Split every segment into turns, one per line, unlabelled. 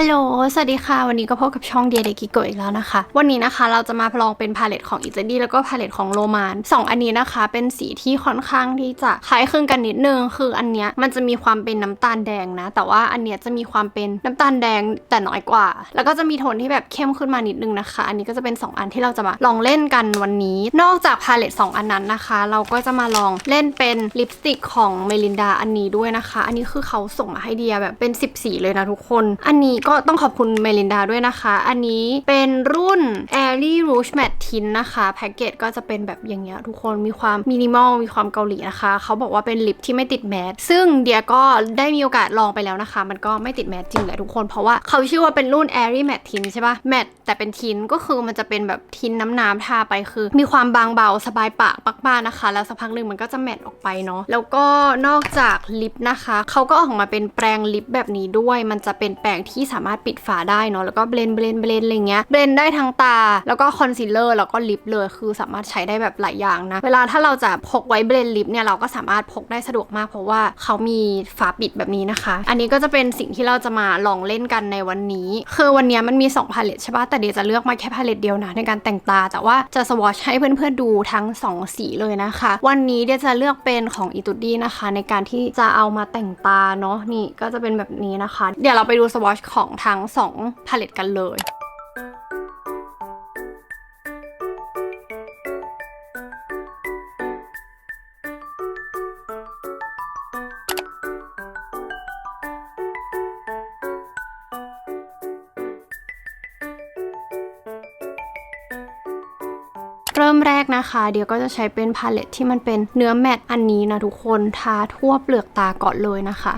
ฮัลโหล สวัสดีค่ะ วันนี้ก็พบกับช่องเดียเดกิโกอีกแล้วนะคะ วันนี้นะคะเราจะมาลองเป็นพาเลตของอิตาลีแล้วก็พาเลตของโรมานสองอันนี้นะคะ เป็นสีที่ค่อนข้างที่จะคล้ายคลึงกันนิดนึง คืออันเนี้ยมันจะมีความเป็นน้ำตาลแดงนะ แต่ว่าอันเนี้ยจะมีความเป็นน้ำตาลแดงแต่น้อยกว่า แล้วก็จะมีโทนที่แบบเข้มขึ้นมานิดนึงนะคะ อันนี้ก็จะเป็น 2 อันที่เราจะมาลองเล่นกันวันนี้ นอกจากพาเลต2อันนั้นนะคะ เราก็จะมาลองเล่นเป็นลิปสติกของเมลินดาอันนี้ด้วยนะคะ อันนี้คือเขาส่งมาให้เดียแบบเป็น10สีเลยนะทุกคน อันนี้ก็ต้องขอบคุณเมลินดาด้วยนะคะ อันนี้เป็นรุ่น Airy Rouge Matte Tint นะคะ แพ็กเกจก็จะเป็นแบบอย่างเงี้ยทุกคนมีความมินิมอลมีความเกาหลีนะคะ เขาบอกว่าเป็นลิปที่ไม่ติดแมสซึ่งเดียก็ได้มีโอกาสลองไปแล้วนะคะ มันก็ไม่ติดแมสจริงแหละทุกคน เพราะว่าเขาชื่อว่าเป็นรุ่น Airy Matte Tint ใช่ปะแมตแต่เป็นทินก็คือมันจะเป็นแบบทินน้ำน้ำๆทาไปคือ มีความบางเบาสบายปากมากๆนะคะ แล้วสักพักหนึ่งมันก็จะแมตออกไปเนาะแล้วก็นอกจากลิปนะคะเขาก็ออกมาเป็นแปรงลิปแบบนี้ด้วย มันจะเป็นแปรงที่สาามารถปิดฝาได้เนาะแล้วก็เบลนเบลนเบลนอะไรเงี้ยเบลนได้ทั้งตา แล้วก็คอนซีลเลอร์แล้วก็ลิปเลยคือสามารถใช้ได้แบบหลายอย่างนะ เวลาถ้าเราจะพกไว้เบลนลิปเนี่ยเราก็สามารถพกได้สะดวกมาก เพราะว่าเขามีฝาปิดแบบนี้นะคะ อันนี้ก็จะเป็นสิ่งที่เราจะมาลองเล่นกันในวันนี้คือวันนี้มันมี2พาเลตใช่ปะแต่เดี๋ยวจะเลือกมาแค่พาเลตเดียวนะในการแต่งตา แต่ว่าจะสวอชให้เพื่อนๆดูทั้ง 2 สีเลยนะคะ วันนี้เดี๋ยวจะเลือกเป็นของอีตูดี้นะคะ ในการที่จะเอามาแต่งตาเนาะนี่ก็จะเป็นแบบนี้นะคะ เดี๋ยวเราไปดูสวอชของทั้ง2พาเลตกันเลยเริ่มแรกนะคะ เดี๋ยวก็จะใช้เป็นพาเลตที่มันเป็นเนื้อแมตต์อันนี้นะทุกคน ทาทั่วเปลือกตาก่อนเลยนะคะ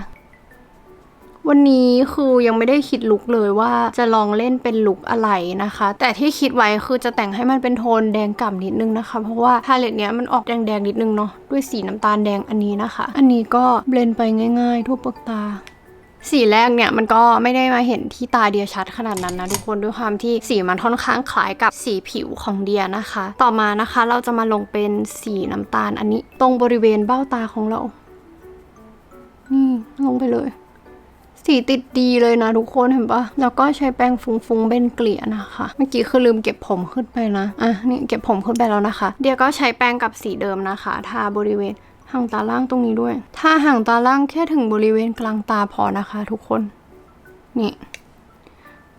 วันนี้คือยังไม่ได้คิดลุกเลยว่าจะลองเล่นเป็นลุกอะไรนะคะ แต่ที่คิดไว้คือจะแต่งให้มันเป็นโทนแดงก่ำนิดนึงนะคะ เพราะว่าพาเลตเนี้ยมันออกแดงๆนิดนึงเนาะด้วยสีน้ำตาลแดงอันนี้นะคะ อันนี้ก็เบลนไปง่ายๆ ทั่วเปลือกตาสีแรกเนี่ยมันก็ไม่ได้มาเห็นที่ตาเดียชัดขนาดนั้นนะทุกคนด้วยความที่สีมันค่อนข้างคล้ายกับสีผิวของเดียนะคะ ต่อมานะคะเราจะมาลงเป็นสีน้ำตาลอันนี้ ตรงบริเวณเบ้าตาของเรา นี่ลงไปเลย สีติดดีเลยนะทุกคนเห็นปะแล้วก็ใช้แป้งฟุ้งๆเบนเกลี่ยนะคะ เมื่อกี้คือลืมเก็บผมขึ้นไปนะ อะนี่เก็บผมขึ้นไปแล้วนะคะ เดี๋ยวก็ใช้แป้งกับสีเดิมนะคะทาบริเวณห่างตาล่างตรงนี้ด้วย ถ้าห่างตาล่างแค่ถึงบริเวณกลางตาพอนะคะ ทุกคน นี่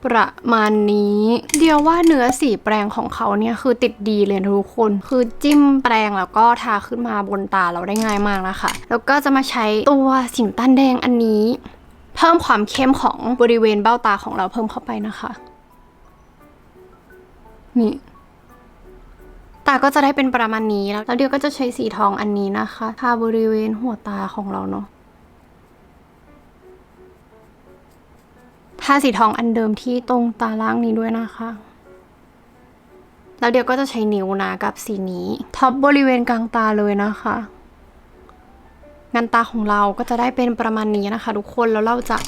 ประมาณนี้ เดียวว่าเนื้อสีแปรงของเขาเนี่ยคือติดดีเลยนะทุกคน คือจิ้มแปรงแล้วก็ทาขึ้นมาบนตาเราได้ง่ายมากนะคะ แล้วก็จะมาใช้ตัวสีน้ำตาลแดงอันนี้ เพิ่มความเข้มของบริเวณเบ้าตาของเราเพิ่มเข้าไปนะคะ นี่ตาก็จะได้เป็นประมาณนี้แล้วแล้วเดี๋ยวก็จะใช้สีทองอันนี้นะคะทาบริเวณหัวตาของเราเนาะทาสีทองอันเดิมที่ตรงตาล่างนี้ด้วยนะคะ แล้วเดี๋ยวก็จะใช้นิ้วนะกับสีนี้ท็อปบริเวณกลางตาเลยนะคะ งานตาของเราก็จะได้เป็นประมาณนี้นะคะ ทุกคนแล้วเราจะ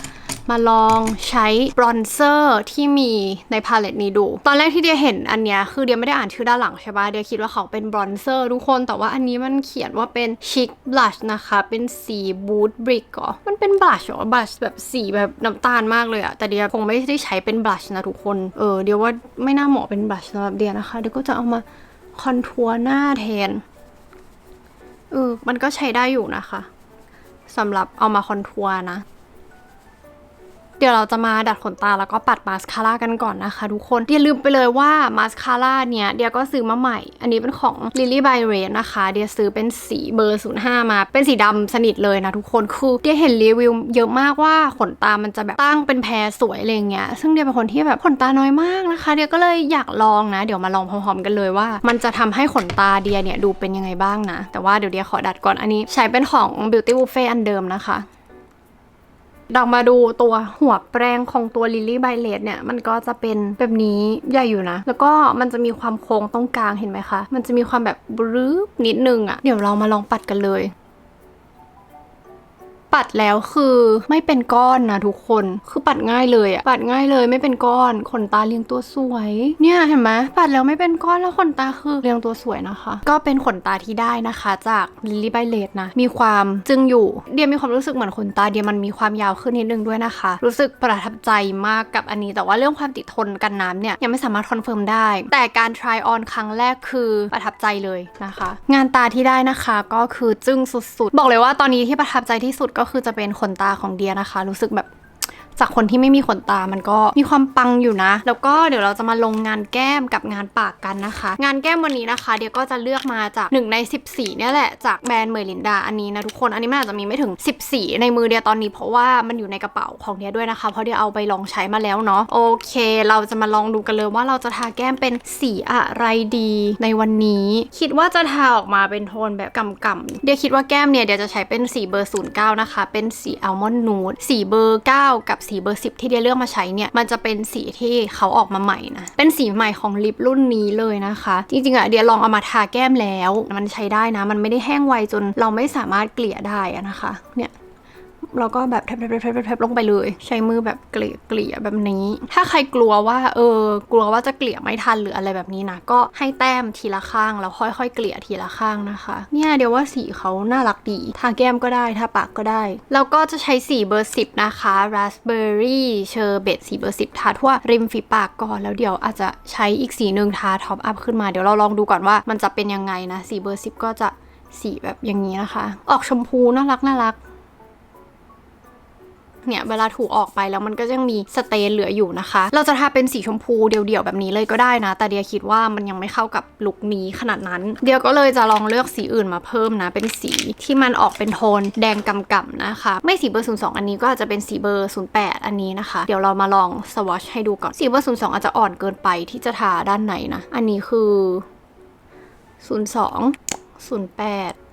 มาลองใช้บรอนเซอร์ที่มีในพาเลตนี้ดู ตอนแรกที่เดียเห็นอันเนี้ยคือเดียไม่ได้อ่านชื่อด้านหลังใช่ปะเดียคิดว่าเขาเป็นบรอนเซอร์ทุกคนแต่ว่าอันนี้มันเขียนว่าเป็นชิคบลัชนะคะ เป็นสีบูทบริกเหรอมันเป็นบลัชเหรอบลัชแบบสีแบบน้ำตาลมากเลยอะแต่เดียคงไม่ได้ใช้เป็นบลัชนะทุกคนเออเดียว่าไม่น่าเหมาะเป็นบลัชสำหรับเดียนะคะเดียก็จะเอามาคอนทัวร์หน้าแทนเออมันก็ใช้ได้อยู่นะคะ สำหรับเอามาคอนทัวร์นะ เดี๋ยวเราจะมาดัดขนตาแล้วก็ปัดมาสคาร่ากันก่อนนะคะทุกคนอย่าลืมไปเลยว่ามาสคาร่าเนี่ยเดียก็ซื้อมาใหม่ อันนี้เป็นของ Lily by Ray นะคะเดียซื้อเป็นสีเบอร์ 05 มา เป็นสีดำสนิทเลยนะทุกคนคือเดียเห็นรีวิวเยอะมากว่าขนตามันจะแบบตั้งเป็นแพรสวยอะไรเงี้ยซึ่งเดียเป็นคนที่แบบขนตาน้อยมากนะคะ เดียก็เลยอยากลองนะ เดี๋ยวมาลองพร้อมๆกันเลยว่า มันจะทำให้ขนตาเดียเนี่ยดูเป็นยังไงบ้างนะ แต่ว่าเดี๋ยวเดียขอดัดก่อนอันนี้ ใช้เป็นของ Beauty Buffet อันเดิมนะคะ เรามาดูตัวหัวแปรงของตัวลิลลี่ไบเลตเนี่ย มันก็จะเป็นแบบนี้ใหญ่อยู่นะ แล้วก็มันจะมีความโค้งตรงกลางเห็นไหมคะ มันจะมีความแบบบรืบนิดนึงอะ่ะ เดี๋ยวเรามาลองปัดกันเลย ปัดแล้วคือไม่เป็นก้อนนะทุกคน คือปัดง่ายเลยอะปัดง่ายเลยไม่เป็นก้อนขนตาเรียงตัวสวย เนี่ยเห็นไหมปัดแล้วไม่เป็นก้อนแล้วขนตาคือเรียงตัวสวยนะคะ ก็เป็นขนตาที่ได้นะคะ จากลิลลี่ไบเลดนะ มีความจึงอยู่เดียมีความรู้สึกเหมือนขนตาเดียมันมีความยาวขึ้นนิดนึงด้วยนะคะ รู้สึกประทับใจมากกับอันนี้ แต่ว่าเรื่องความติดทนกันน้ำเนี่ยยังไม่สามารถคอนเฟิร์มได้ แต่การ try on ครั้งแรกคือประทับใจเลยนะคะ งานตาที่ได้นะคะก็คือจึ้งสุดๆ บอกเลยว่าตอนนี้ที่ประทับใจที่สุดก็็คือจะเป็นขนตาของเดียนะคะ รู้สึกแบบ จากคนที่ไม่มีขนตา มันก็มีความปังอยู่นะ แล้วก็เดี๋ยวเราจะมาลงงานแก้มกับงานปากกันนะคะ งานแก้มวันนี้นะคะ เดี๋ยวก็จะเลือกมาจาก 1 ใน10สีเนี่ยแหละ จากแบรนด์เมอร์ลินดาอันนี้นะทุกคน อันนี้มันอาจจะมีไม่ถึง10สีในมือเดียตอนนี้เพราะว่ามันอยู่ในกระเป๋าของเดียด้วยนะคะ เพราะเดียเอาไปลองใช้มาแล้วเนาะ โอเค เราจะมาลองดูกันเลยว่าเราจะทาแก้มเป็นสีอะไรดีในวันนี้ คิดว่าจะทาออกมาเป็นโทนแบบกำกำๆเดียคิดว่าแก้มเนี่ยเดี๋ยวจะใช้เป็นสีเบอร์09นะคะ เป็นสีอัลมอนด์นูดสีเบอร์ 9 กับสีเบอร์สิบที่เดียเลือกมาใช้เนี่ย มันจะเป็นสีที่เขาออกมาใหม่นะ เป็นสีใหม่ของลิปรุ่นนี้เลยนะคะ จริงๆอะเดียลองเอามาทาแก้มแล้ว มันใช้ได้นะ มันไม่ได้แห้งไวจนเราไม่สามารถเกลี่ยได้นะคะ เนี่ย เราก็แบบแทบๆๆๆๆลงไปเลย ใช้มือแบบเกลี่ยเกลี่ยแบบนี้ ถ้าใครกลัวว่า เออ กลัวว่าจะเกลี่ยไม่ทันหรืออะไรแบบนี้นะ ก็ให้แต้มทีละข้างแล้วค่อยๆ เกลี่ยทีละข้างนะคะ เนี่ยเดี๋ยวว่าสีเขาน่ารักดี ทาแก้มก็ได้ทาปากก็ได้ แล้วก็จะใช้สีเบอร์10นะคะ raspberry sherbet สีเบอร์10ทาทั่วริมฝีปากก่อนแล้วเดี๋ยวอาจจะใช้อีกสีหนึ่งทาท็อปอัพขึ้นมาเดี๋ยวเราลองดูก่อนว่ามันจะเป็นยังไงนะสีเบอร์10ก็จะสีแบบอย่างนี้นะคะ ออกชมพูน่ารักน่ารัก เนี่ยเวลาถูออกไปแล้วมันก็ยังมีสเตนเหลืออยู่นะคะ เราจะทาเป็นสีชมพูเดี่ยวๆแบบนี้เลยก็ได้นะ แต่เดียคิดว่ามันยังไม่เข้ากับลุคนี้ขนาดนั้น เดียก็เลยจะลองเลือกสีอื่นมาเพิ่มนะ เป็นสีที่มันออกเป็นโทนแดงกำๆนะคะ ไม่สีเบอร์ 02 อันนี้ก็อาจจะเป็นสีเบอร์ 08 อันนี้นะคะ เดี๋ยวเรามาลองสวอชให้ดูก่อน สีเบอร์ 02 อาจจะอ่อนเกินไปที่จะทาด้านในนะ อันนี้คือ 02 08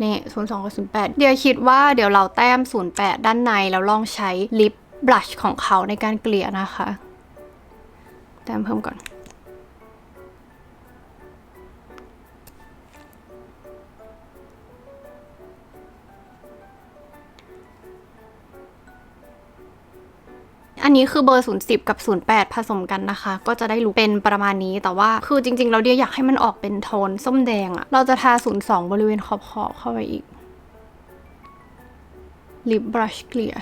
เนี่ยศูนย์สองกับศูนย์แปดเดี๋ยวคิดว่าเดี๋ยวเราแต้มศูนย์แปดด้านในแล้วลองใช้ลิปบลัชของเขาในการเกลี่ยนะคะ แต้มเพิ่มก่อน อันนี้คือเบอร์ 010 กับ 08 ผสมกันนะคะ ก็จะได้รู้เป็นประมาณนี้แต่ว่าคือจริง ๆ เราเดียอยากให้มันออกเป็นโทนส้มแดงอะเราจะทา 02 บริเวณขอบๆเข้าไปอีกลิปบรัชเกลี่ย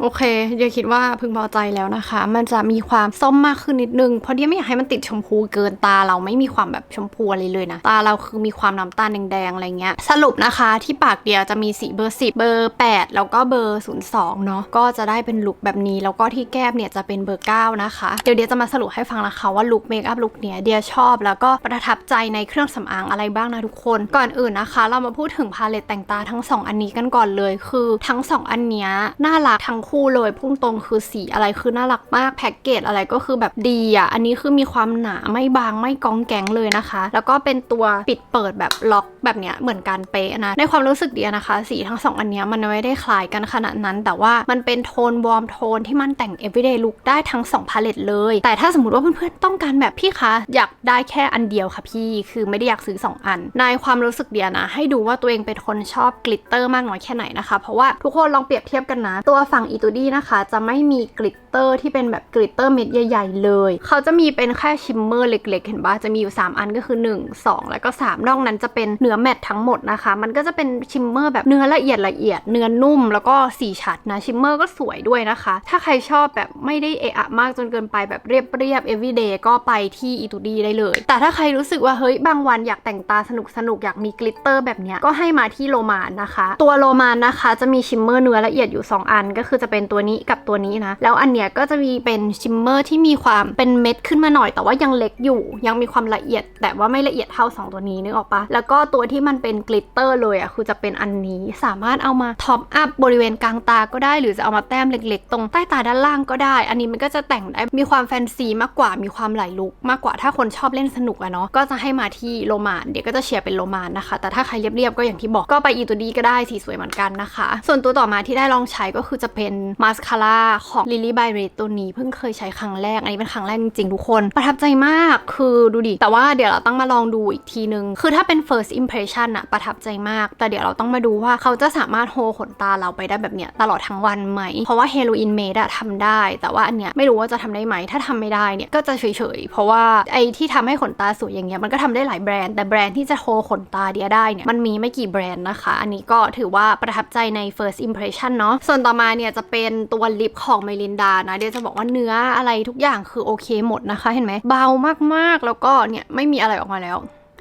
โอเคเดียคิดว่าพึงพอใจแล้วนะคะ มันจะมีความส้มมากขึ้นนิดนึง เพราะเดียไม่อยากให้มันติดชมพูเกินตาเราไม่มีความแบบชมพูอะไรเลยนะ ตาเราคือมีความน้ำตาลแดงๆอะไรเงี้ย สรุปนะคะที่ปากเดียจะมีสีเบอร์10เบอร์ 8 แล้วก็เบอร์ 02 เนาะก็จะได้เป็นลุคแบบนี้ แล้วก็ที่แก้มเนี่ยจะเป็นเบอร์ 9 นะคะ เดี๋ยวเดียจะมาสรุปให้ฟังนะคะว่าลุคเมคอัพลุคเนี้ยเดียชอบแล้วก็ประทับใจในเครื่องสำอางอะไรบ้างนะทุกคน ก่อนอื่นนะคะ เรามาพูดถึงพาเลตแต่งตาทั้ง 2 อันนี้กันก่อนเลย คือทั้ง 2 อันเนี้ยน่ารักทั้งคู่เลยพุ่งตรงคือสีอะไรคือน่ารักมากแพ็กเกจอะไรก็คือแบบดีอะ อันนี้คือมีความหนาไม่บางไม่กองแกงเลยนะคะ แล้วก็เป็นตัวปิดเปิดแบบล็อกแบบเนี้ยเหมือนกันเป๊ะนะ ในความรู้สึกเดียนะคะ สีทั้งสองอันเนี้ยมันไม่ได้คล้ายกันขนาดนั้น แต่ว่ามันเป็นโทนวอร์มโทนที่มันแต่ง everyday look ได้ทั้ง2พาเลตเลย แต่ถ้าสมมติว่าเพื่อนๆต้องการแบบพี่คะอยากได้แค่อันเดียวค่ะพี่คือไม่ได้อยากซื้อ 2 อัน ในความรู้สึกเดียนะ ให้ดูว่าตัวเองเป็นคนชอบกลิตเตอร์มากน้อยแค่ไหนนะคะ เพราะว่าทุกคนลองเปรียบเทียบกันนะ ตัวฝั่งอีตูดี้นะคะ จะไม่มีกลิตเตอร์ที่เป็นแบบกลิตเตอร์เม็ดใหญ่ ๆ เลย เขาจะมีเป็นแค่ชิมเมอร์เล็ก ๆ เห็นปะจะมีอยู่ 3 อันก็คือ 1 2 แล้วก็ 3 นอกนั้นจะเป็นเนื้อแมตต์ทั้งหมดนะคะ มันก็จะเป็นชิมเมอร์แบบเนื้อละเอียดละเอียด เนื้อนุ่มแล้วก็สีชัดนะชิมเมอร์ก็สวยด้วยนะคะ ถ้าใครชอบแบบไม่ได้เอะอะมากจนเกินไปแบบเรียบเรียบ everyday ก็ไปที่อีตูดี้ได้เลย แต่ถ้าใครรู้สึกว่าเฮ้ยบางวันอยากแต่งตาสนุกสนุกๆอยากมีกลิตเตอร์แบบเนี้ยก็ให้มาที่โรมานนะคะ ตัวโรมานนะคะ จะมีชิมเมอร์เนื้อละเอียดอยู่ 2 อันก็คือจะเป็นตัวนี้กับตัวนี้นะ แล้วอันเนี้ยก็จะมีเป็นชิมเมอร์ที่มีความเป็นเม็ดขึ้นมาหน่อย แต่ว่ายังเล็กอยู่ ยังมีความละเอียด แต่ว่าไม่ละเอียดเท่า 2 ตัวนี้นึกออกปะแล้วก็ตัวที่มันเป็นกลิตเตอร์เลยอะคือจะเป็นอันนี้สามารถเอามาท็อปอัพบริเวณกลางตาก็ได้ หรือจะเอามาแต้มเล็ก ๆ ตรงใต้ตาด้านล่างก็ได้ อันนี้มันก็จะแต่งได้มีความแฟนซีมากกว่ามีความไหลลุคมากกว่าถ้าคนชอบเล่นสนุกอะเนาะก็จะให้มาที่โรมานเดี๋ยวก็จะเชียร์เป็นโรมานนะคะ แต่ถ้าใครเรียบๆก็อย่างที่บอกก็ไปอีตูดีก็ได้สีสวยเหมือนกันนะคะ ส่วนตัวต่อมาที่ได้ลองใช้ก็คือจะเป็นมาสคาร่าของ Lily by Red ตัวนี้เพิ่งเคยใช้ครั้งแรก อันนี้เป็นครั้งแรกจริงๆ ทุกคน ประทับใจมากคือดูดิ แต่ว่าเดี๋ยวเราต้องมาลองดูอีกทีนึง คือถ้าเป็น first impression อะประทับใจมาก แต่เดี๋ยวเราต้องมาดูว่าเขาจะสามารถโฮขนตาเราไปได้แบบเนี้ยตลอดทั้งวันไหม เพราะว่า Halloween Made อะทำได้ แต่ว่าอันเนี้ยไม่รู้ว่าจะทำได้ไหม ถ้าทำไม่ได้เนี่ยก็จะเฉยๆ เพราะว่าไอ้ที่ทำให้ขนตาสวยอย่างเงี้ยมันก็ทำได้หลายแบรนด์ แต่แบรนด์ที่จะโฮขนตาเดียได้เนี่ยมันมีไม่กี่แบรนด์นะคะ อันนี้ก็ถือว่าประทับใจใน first impression เนาะส่วนต่อมาเนี่ยจะเป็นตัวลิปของเมลินดานะเดี๋ยวจะบอกว่าเนื้ออะไรทุกอย่างคือโอเคหมดนะคะ เห็นไหมเบามากๆ แล้วก็เนี่ยไม่มีอะไรออกมาแล้ว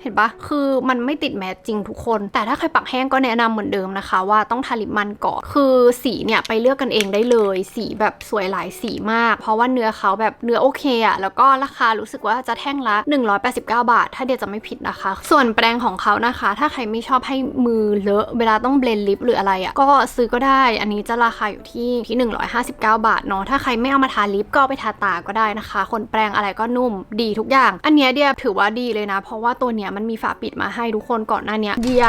เห็นปะคือมันไม่ติดแมสจริงทุกคน แต่ถ้าใครปักแห้งก็แนะนำเหมือนเดิมนะคะ ว่าต้องทาลิปมันก่อนคือสีเนี่ยไปเลือกกันเองได้เลย สีแบบสวยหลายสีมาก เพราะว่าเนื้อเขาแบบเนื้อโอเคอะแล้วก็ราคารู้สึกว่าจะแท่งละ 189 บาท ถ้าเดียจะไม่ผิดนะคะ ส่วนแปรงของเขานะคะ ถ้าใครไม่ชอบให้มือเลอะเวลาต้องเบลนลิปหรืออะไรอะก็ซื้อก็ได้ อันนี้จะราคาอยู่ที่ที่159 บาทเนาะถ้าใครไม่เอามาทาลิปก็ไปทาตาก็ได้นะคะ คนแปรงอะไรก็นุ่มดีทุกอย่าง อันเนี้ยเดียถือว่าดีเลยนะ เพราะว่าตัวเนี้ยมันมีฝาปิดมาให้ทุกคนก่อนหน้าเนี้ยเดีย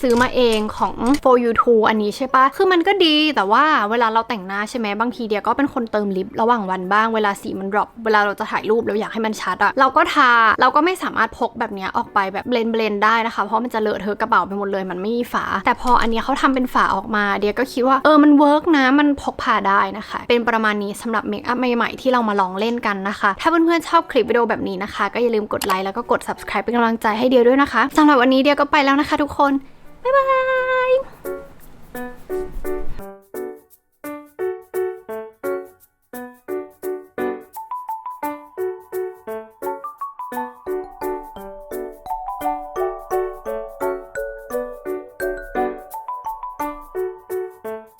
ซื้อมาเองของ for you to อันนี้ใช่ปะคือมันก็ดีแต่ว่าเวลาเราแต่งหน้าใช่ไหมบางทีเดียก็เป็นคนเติมลิประหว่างวันบ้างเวลาสีมันดรอปเวลาเราจะถ่ายรูปเราอยากให้มันชัดอะเราก็ทาเราก็ไม่สามารถพกแบบเนี้ยออกไปแบบเบลนเบลนได้นะคะ เพราะมันจะเลอะเทอะกระเป๋าไปหมดเลยมันไม่มีฝา แต่พออันนี้เขาทำเป็นฝาออกมาเดียก็คิดว่าเออมันเวิร์กนะมันพกพาได้นะคะ เป็นประมาณนี้สำหรับเมคอัพใหม่ๆที่เรามาลองเล่นกันนะคะ ถ้าเพื่อนๆชอบคลิปวิดีโอแบบนี้นะคะ ก็อย่าลืมกดไลค์แล้วก็กด subscribe เป็นกำลังใจให้เดียด้วยนะคะสำหรับวันนี้เดียก็ไปแล้วนะคะทุกคน บ๊ายบาย